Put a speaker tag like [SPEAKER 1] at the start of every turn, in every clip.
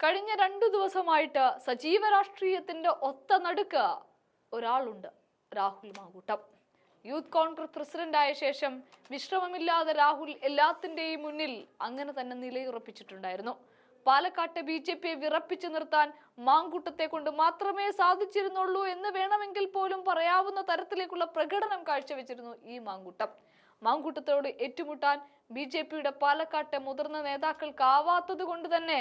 [SPEAKER 1] കഴിഞ്ഞ രണ്ടു ദിവസമായിട്ട് സജീവ രാഷ്ട്രീയത്തിന്റെ ഒത്ത നടുക്ക് ഒരാളുണ്ട് രാഹുൽ മാങ്കൂട്ടം. യൂത്ത് കോൺഗ്രസ് പ്രസിഡന്റായ ശേഷം വിശ്രമമില്ലാതെ രാഹുൽ എല്ലാത്തിന്റെയും മുന്നിൽ അങ്ങനെ തന്നെ നിലയുറപ്പിച്ചിട്ടുണ്ടായിരുന്നു. പാലക്കാട്ടെ ബി ജെ പിയെ വിറപ്പിച്ചു നിർത്താൻ മാങ്കൂട്ടത്തെ കൊണ്ട് മാത്രമേ സാധിച്ചിരുന്നുള്ളൂ എന്ന് വേണമെങ്കിൽ പോലും പറയാവുന്ന തരത്തിലേക്കുള്ള പ്രകടനം കാഴ്ചവെച്ചിരുന്നു ഈ മാങ്കൂട്ടം. മാങ്കൂട്ടത്തോട് ഏറ്റുമുട്ടാൻ ബി ജെ പിയുടെ പാലക്കാട്ടെ മുതിർന്ന നേതാക്കൾക്കാവാത്തത് കൊണ്ട് തന്നെ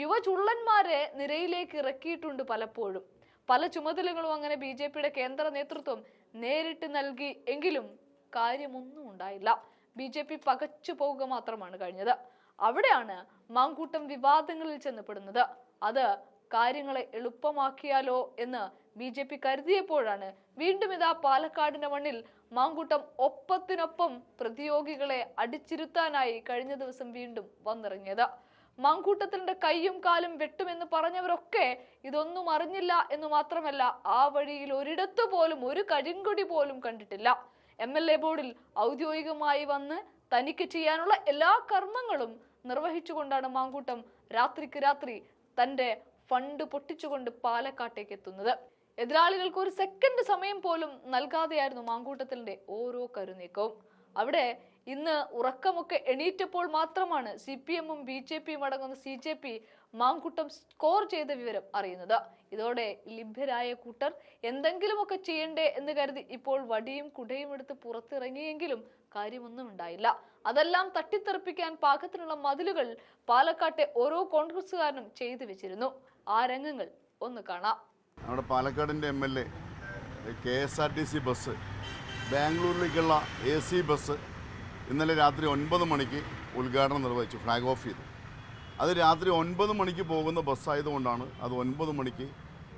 [SPEAKER 1] യുവചുള്ളന്മാരെ നിരയിലേക്ക് ഇറക്കിയിട്ടുണ്ട് പലപ്പോഴും. പല ചുമതലകളും അങ്ങനെ ബി ജെ പിയുടെ കേന്ദ്ര നേതൃത്വം നേരിട്ട് നൽകി എങ്കിലും കാര്യമൊന്നും ഉണ്ടായില്ല. ബി ജെ പി പകച്ചു പോവുക മാത്രമാണ് കഴിഞ്ഞത്. അവിടെയാണ് മാങ്കൂട്ടം വിവാദങ്ങളിൽ ചെന്നപ്പെടുന്നത്. അത് കാര്യങ്ങളെ എളുപ്പമാക്കിയാലോ എന്ന് ബി ജെ പി കരുതിയപ്പോഴാണ് വീണ്ടും ഇതാ പാലക്കാടിന്റെ മണ്ണിൽ മാങ്കൂട്ടം ഒപ്പത്തിനൊപ്പം പ്രതിയോഗികളെ അടിച്ചിരുത്താനായി കഴിഞ്ഞ ദിവസം വീണ്ടും വന്നിറങ്ങിയത്. മാങ്കൂട്ടത്തിന്റെ കൈയും കാലും വെട്ടുമെന്ന് പറഞ്ഞവരൊക്കെ ഇതൊന്നും അറിഞ്ഞില്ല എന്ന് മാത്രമല്ല ആ വഴിയിൽ ഒരിടത്തു പോലും ഒരു കരിങ്കൊടി പോലും കണ്ടിട്ടില്ല. എം എൽ എ ബോർഡിൽ ഔദ്യോഗികമായി വന്ന് തനിക്ക് ചെയ്യാനുള്ള എല്ലാ കർമ്മങ്ങളും നിർവഹിച്ചുകൊണ്ടാണ് മാങ്കൂട്ടം രാത്രിക്ക് രാത്രി തന്റെ ഫണ്ട് പൊട്ടിച്ചുകൊണ്ട് പാലക്കാട്ടേക്ക് എത്തുന്നത്. എതിരാളികൾക്ക് ഒരു സെക്കൻഡ് സമയം പോലും നൽകാതെയായിരുന്നു മാങ്കൂട്ടത്തിന്റെ ഓരോ കരുനീക്കവും. അവിടെ ഇന്ന് ഉറക്കമൊക്കെ എണീറ്റപ്പോൾ മാത്രമാണ് സി പി എമ്മും ബി ജെ പിയും അടങ്ങുന്ന C J P Mankoottam score ചെയ്ത വിവരം അറിയുന്നത്. ഇതോടെ ലഭ്യരായ കൂട്ടർ എന്തെങ്കിലുമൊക്കെ ചെയ്യണ്ടേ എന്ന് കരുതി ഇപ്പോൾ വടിയും കുടയും എടുത്ത് പുറത്തിറങ്ങിയെങ്കിലും കാര്യമൊന്നും ഉണ്ടായില്ല അതെല്ലാം തട്ടിത്തെറിപ്പിക്കാൻ പാകത്തിനുള്ള മതിലുകൾ പാലക്കാട്ടെ ഓരോ കോൺഗ്രസുകാരനും ചെയ്തു വെച്ചിരുന്നു. ആ രംഗങ്ങൾ ഒന്ന് കാണാം.
[SPEAKER 2] നമ്മുടെ പാലക്കാടിന്റെ M L A K S R T C bus ബാംഗ്ലൂരിലേക്കുള്ള A C bus ഇന്നലെ രാത്രി ഒൻപത് മണിക്ക് ഉദ്ഘാടനം നിർവഹിച്ചു ഫ്ലാഗ് ഓഫ് ചെയ്തു. അത് രാത്രി ഒൻപത് മണിക്ക് പോകുന്ന ബസ്സായതുകൊണ്ടാണ് അത് ഒൻപത് മണിക്ക്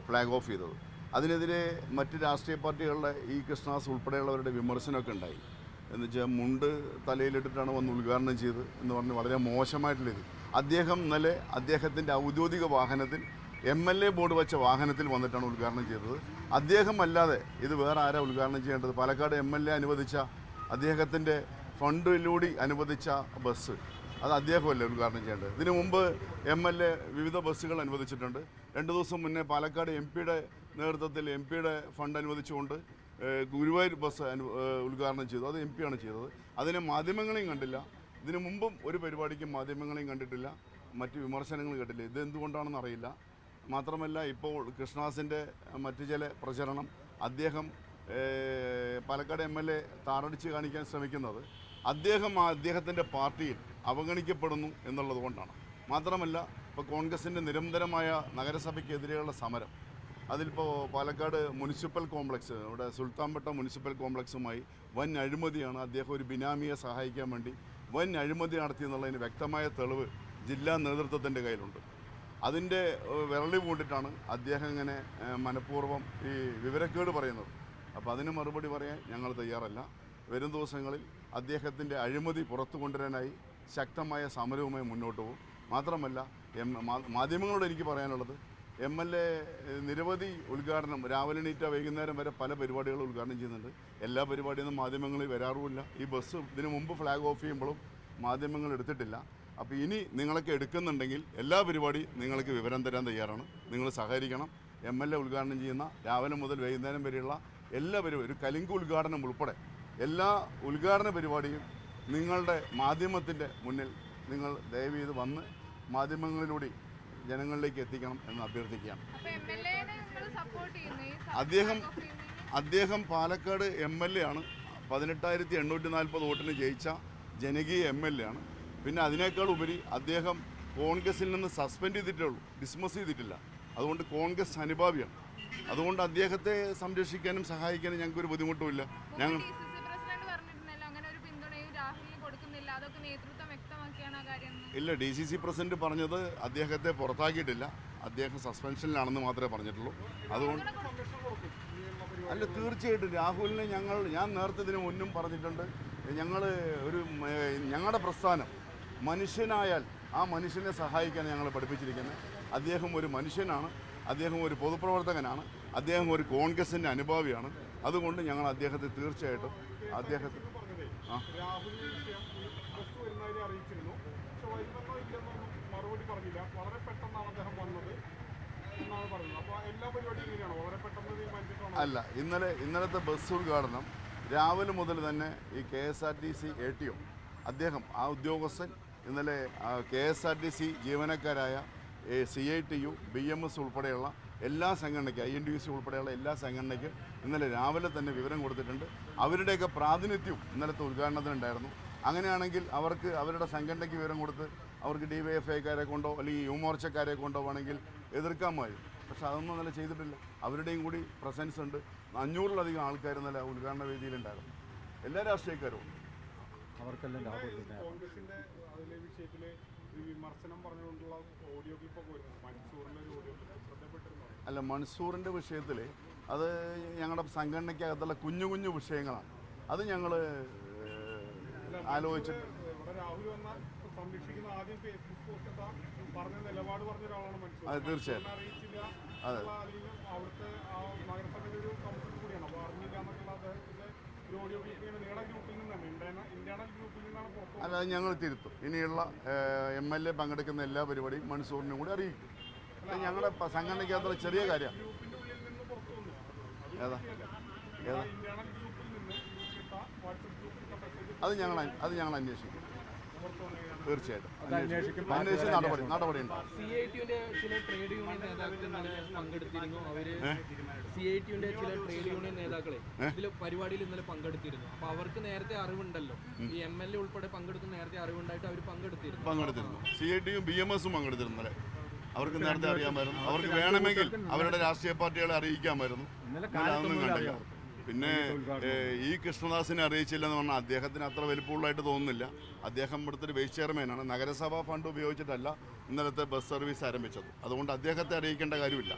[SPEAKER 2] ഫ്ലാഗ് ഓഫ് ചെയ്തത്. അതിനെതിരെ മറ്റ് രാഷ്ട്രീയ പാർട്ടികളുടെ ഈ കൃഷ്ണദാസ് ഉൾപ്പെടെയുള്ളവരുടെ വിമർശനമൊക്കെ ഉണ്ടായി. എന്ന് വെച്ചാൽ മുണ്ട് തലയിലിട്ടിട്ടാണ് വന്ന് ഉദ്ഘാടനം ചെയ്ത് എന്ന് പറഞ്ഞ് വളരെ മോശമായിട്ടുള്ള ഇത്. അദ്ദേഹം ഇന്നലെ അദ്ദേഹത്തിന്റെ ഔദ്യോഗിക വാഹനത്തിൽ എം എൽ എ ബോർഡ് വെച്ച വാഹനത്തിൽ വന്നിട്ടാണ് ഉദ്ഘാടനം ചെയ്തത്. അദ്ദേഹം അല്ലാതെ ഇത് വേറെ ആരാ ഉദ്ഘാടനം ചെയ്യേണ്ടത്? പാലക്കാട് എം എൽ എ അനുവദിച്ച അദ്ദേഹത്തിന്റെ ഫണ്ടിലൂടെ അനുവദിച്ച ബസ്. അത് അദ്ദേഹമല്ലേ ഉദ്ഘാടനം ചെയ്യേണ്ടത്? ഇതിനു മുമ്പ് എം എൽ എ വിവിധ ബസ്സുകൾ അനുവദിച്ചിട്ടുണ്ട്. രണ്ട് ദിവസം മുന്നേ പാലക്കാട് എം പിയുടെ നേതൃത്വത്തിൽ എം പിയുടെ ഫണ്ട് അനുവദിച്ചുകൊണ്ട് ഗുരുവായൂർ ബസ് അനു- ഉദ്ഘാടനം ചെയ്തു. അത് എം പിയാണ് ചെയ്തത്. അതിനെ മാധ്യമങ്ങളെയും കണ്ടില്ല. ഇതിനു മുമ്പും ഒരു പരിപാടിക്കും മാധ്യമങ്ങളെയും കണ്ടിട്ടില്ല. മറ്റ് വിമർശനങ്ങൾ കേട്ടില്ല. ഇത് എന്തുകൊണ്ടാണെന്ന് അറിയില്ല. മാത്രമല്ല ഇപ്പോൾ കൃഷ്ണദാസിന്റെ മറ്റു ചില പ്രചരണം അദ്ദേഹം പാലക്കാട് എം എൽ എ താറടിച്ച് കാണിക്കാൻ ശ്രമിക്കുന്നത്. അദ്ദേഹം അദ്ദേഹത്തിന്റെ പാർട്ടിയിൽ അവഗണിക്കപ്പെടുന്നു എന്നുള്ളത് കൊണ്ടാണ്. മാത്രമല്ല ഇപ്പോൾ കോൺഗ്രസിന്റെ നിരന്തരമായ നഗരസഭയ്ക്കെതിരെയുള്ള സമരം അതിലിപ്പോൾ പാലക്കാട് മുനിസിപ്പൽ കോംപ്ലക്സ് ഇവിടെ സുൽത്താൻപട്ട മുനിസിപ്പൽ കോംപ്ലക്സുമായി വൻ അഴിമതിയാണ് അദ്ദേഹം ഒരു ബിനാമിയെ സഹായിക്കാൻ വേണ്ടി വൻ അഴിമതി നടത്തിയെന്നുള്ളതിന് വ്യക്തമായ തെളിവ് ജില്ലാ നേതൃത്വത്തിന്റെ കയ്യിലുണ്ട്. അതിന്റെ വിരളി പൂണ്ടിട്ടാണ് അദ്ദേഹം ഇങ്ങനെ മനഃപൂർവം ഈ വിവരക്കേട് പറയുന്നത്. അപ്പോൾ അതിന് മറുപടി പറയാൻ ഞങ്ങൾ തയ്യാറല്ല. വരും ദിവസങ്ങളിൽ അദ്ദേഹത്തിന്റെ അഴിമതി പുറത്തു കൊണ്ടുവരാനായി ശക്തമായ സമരവുമായി മുന്നോട്ട് പോകും. മാത്രമല്ല എം മാധ്യമങ്ങളോട് എനിക്ക് പറയാനുള്ളത് എം എൽ എ നിരവധി ഉദ്ഘാടനം രാവിലെ എണീറ്റ വൈകുന്നേരം വരെ പല പരിപാടികൾ ഉദ്ഘാടനം ചെയ്യുന്നുണ്ട്. എല്ലാ പരിപാടിയൊന്നും മാധ്യമങ്ങളിൽ വരാറുമില്ല. ഈ ബസ് ഇതിനു മുമ്പ് ഫ്ലാഗ് ഓഫ് ചെയ്യുമ്പോഴും മാധ്യമങ്ങൾ എടുത്തിട്ടില്ല. അപ്പോൾ ഇനി നിങ്ങളൊക്കെ എടുക്കുന്നുണ്ടെങ്കിൽ എല്ലാ പരിപാടി നിങ്ങൾക്ക് വിവരം തരാൻ തയ്യാറാണ്. നിങ്ങൾ സഹകരിക്കണം. എം എൽ എ ഉദ്ഘാടനം ചെയ്യുന്ന രാവിലെ മുതൽ വൈകുന്നേരം വരെയുള്ള എല്ലാ ഒരു കലിങ്ക് ഉദ്ഘാടനം ഉൾപ്പെടെ എല്ലാ ഉദ്ഘാടന പരിപാടിയും നിങ്ങളുടെ മാധ്യമത്തിന്റെ മുന്നിൽ നിങ്ങൾ ദയവ് ചെയ്ത് വന്ന് മാധ്യമങ്ങളിലൂടെ ജനങ്ങളിലേക്ക് എത്തിക്കണം എന്ന് അഭ്യർത്ഥിക്കുകയാണ്. അദ്ദേഹം? അദ്ദേഹം പാലക്കാട് എം എൽ എ ആണ്. പതിനെട്ടായിരത്തി എണ്ണൂറ്റി നാൽപ്പത് വോട്ടിന് ജയിച്ച ജനകീയ എം എൽ എ ആണ്. പിന്നെ അതിനേക്കാൾ ഉപരി അദ്ദേഹം കോൺഗ്രസിൽ നിന്ന് സസ്പെൻഡ് ചെയ്തിട്ടേ ഉള്ളൂ ഡിസ്മസ് ചെയ്തിട്ടില്ല. അതുകൊണ്ട് കോൺഗ്രസ് അനുഭാവിയാണ് അതുകൊണ്ട് അദ്ദേഹത്തെ സംരക്ഷിക്കാനും സഹായിക്കാനും ഞങ്ങൾക്കൊരു ബുദ്ധിമുട്ടുമില്ല. ഞങ്ങൾ
[SPEAKER 3] മുമ്പ് DCC പ്രസിഡന്റ് പറഞ്ഞിരുന്നല്ലോ അങ്ങനെ ഒരു പിന്തുണയും രാഹുലിന് കൊടുക്കുന്നില്ല അതൊക്കെ നേതൃത്വം വ്യക്തമാക്കിയാണ് ആ കാര്യം
[SPEAKER 2] ഇല്ല ഡി സി സി പ്രസിഡന്റ് പറഞ്ഞത് അദ്ദേഹത്തെ പുറത്താക്കിയിട്ടില്ല. അദ്ദേഹം സസ്പെൻഷനിലാണെന്ന് മാത്രമേ പറഞ്ഞിട്ടുള്ളൂ. അതുകൊണ്ട് അല്ല തീർച്ചയായിട്ടും. രാഹുലിനെ ഞങ്ങൾ ഞാൻ നേരത്തെ ഇതിന് മുന്നും പറഞ്ഞിട്ടുണ്ട്. ഞങ്ങൾ ഒരു ഞങ്ങളുടെ പ്രസ്ഥാനം മനുഷ്യനായാൽ ആ മനുഷ്യനെ സഹായിക്കാൻ ഞങ്ങൾ പഠിപ്പിച്ചിരിക്കുന്നത് അദ്ദേഹം ഒരു മനുഷ്യനാണ്. അദ്ദേഹം ഒരു പൊതുപ്രവർത്തകനാണ്. അദ്ദേഹം ഒരു കോൺഗ്രസിന്റെ അനുഭാവിയാണ്. അതുകൊണ്ട് ഞങ്ങൾ അദ്ദേഹത്തെ തീർച്ചയായിട്ടും അദ്ദേഹത്തെ ആ.
[SPEAKER 4] ബസ് വരുന്നവരെ അറിയിച്ചിരുന്നു. പക്ഷെ വരുമെന്നോ ഇല്ലെന്നൊന്നും മറുപടി പറഞ്ഞില്ല. വളരെ പെട്ടെന്നാണ് അദ്ദേഹം വന്നത് എങ്ങനെയാണോ വളരെ പെട്ടെന്ന്
[SPEAKER 2] അല്ല ഇന്നലെ ഇന്നലത്തെ ബസ് ഉദ്ഘാടനം രാവിലെ മുതൽ തന്നെ ഈ K S R T C A T O അദ്ദേഹം ആ ഉദ്യോഗസ്ഥൻ ഇന്നലെ K S R T C ജീവനക്കാരായ C I T U B M S ഉൾപ്പെടെയുള്ള എല്ലാ സംഘടനയ്ക്കും ഐ എൻ ടി സി ഉൾപ്പെടെയുള്ള എല്ലാ സംഘടനയ്ക്കും ഇന്നലെ രാവിലെ തന്നെ വിവരം കൊടുത്തിട്ടുണ്ട്. അവരുടെയൊക്കെ പ്രാതിനിധ്യം ഇന്നലത്തെ ഉദ്ഘാടനത്തിനുണ്ടായിരുന്നു. അങ്ങനെയാണെങ്കിൽ അവർക്ക് അവരുടെ സംഘടനയ്ക്ക് വിവരം കൊടുത്ത് അവർക്ക് ഡി വൈ എഫ് ഐക്കാരെ കൊണ്ടോ അല്ലെങ്കിൽ യുവമോർച്ചക്കാരെ കൊണ്ടോ വേണമെങ്കിൽ എതിർക്കാമായിരുന്നു പക്ഷെ അതൊന്നും ഇന്നലെ ചെയ്തിട്ടില്ല. അവരുടെയും കൂടി പ്രസൻസ് ഉണ്ട്. അഞ്ഞൂറിലധികം ആൾക്കാർ ഇന്നലെ ഉദ്ഘാടന വേദിയിലുണ്ടായിരുന്നു. എല്ലാ രാഷ്ട്രീയക്കാരും. ഉണ്ട്.
[SPEAKER 5] അവർക്കെല്ലാം രാഹുൽ
[SPEAKER 4] അതിലെ വിഷയത്തിൽ വിമർശനം പറഞ്ഞുകൊണ്ടുള്ള ഓഡിയോ ക്ലിപ്പൊക്കെ വരുന്നത് മൻസൂറിന്റെ ഓഡിയോ ക്ലിപ്പ്
[SPEAKER 2] അല്ല മൺസൂറിന്റെ വിഷയത്തിൽ അത് ഞങ്ങളുടെ സംഘടനയ്ക്കകത്തുള്ള കുഞ്ഞു കുഞ്ഞു വിഷയങ്ങളാണ്. അത് ഞങ്ങൾ ആലോചിച്ചിട്ട് അതെ തീർച്ചയായും. അതെ. അല്ല അത് ഞങ്ങൾ തിരുത്തും. ഇനിയുള്ള എം എൽ എ പങ്കെടുക്കുന്ന എല്ലാ പരിപാടിയും മൺസൂറിനും കൂടി അറിയിക്കും. അത് ഞങ്ങളുടെ സംഘടനയ്ക്കകത്തുള്ള ചെറിയ കാര്യമാണ് ഏതാ? ഏതാ? അത് ഞങ്ങൾ അത് ഞങ്ങൾ അന്വേഷിക്കും. തീർച്ചയായിട്ടും. അന്വേഷിക്കും. അന്വേഷിച്ച് നടപടി നടപടി ഉണ്ടാവും.
[SPEAKER 6] സി ഐ ടിയുടെ ചില ട്രേഡ് യൂണിയൻ നേതാക്കൾ പങ്കെടുത്തിരുന്നു. അവർ സി ഐ ടിയുടെ ചില ട്രേഡ് യൂണിയൻ നേതാക്കളെ ഇതിൽ പരിപാടിയിൽ ഇന്നലെ പങ്കെടുത്തിരുന്നു. അപ്പൊ അവർക്ക് നേരത്തെ അറിവുണ്ടല്ലോ. ഈ എം എൽ എ ഉൾപ്പെടെ പങ്കെടുക്കുന്ന നേരത്തെ അറിവുണ്ടായിട്ട് അവർ പങ്കെടുത്തിരുന്നു.
[SPEAKER 2] പങ്കെടുത്തിരുന്നു. സി ഐ ടിയും ബി എം എസും പങ്കെടുത്തിരുന്നു അവർക്ക് നേരത്തെ അറിയാമായിരുന്നു. അവർക്ക് വേണമെങ്കിൽ അവരുടെ രാഷ്ട്രീയ പാർട്ടികളെ അറിയിക്കാമായിരുന്നു. അതൊന്നും കണ്ടില്ല. പിന്നെ ഈ കൃഷ്ണദാസിനെ അറിയിച്ചില്ലെന്ന് പറഞ്ഞാൽ അദ്ദേഹത്തിന് അത്ര വലിപ്പമുള്ളതായിട്ട് തോന്നുന്നില്ല. അദ്ദേഹം ഇവിടുത്തെ ഒരു വൈസ് ചെയർമാനാണ് നഗരസഭാ ഫണ്ട് ഉപയോഗിച്ചിട്ടല്ല ഇന്നലത്തെ ബസ് സർവീസ് ആരംഭിച്ചത്. അതുകൊണ്ട് അദ്ദേഹത്തെ അറിയിക്കേണ്ട കാര്യമില്ല.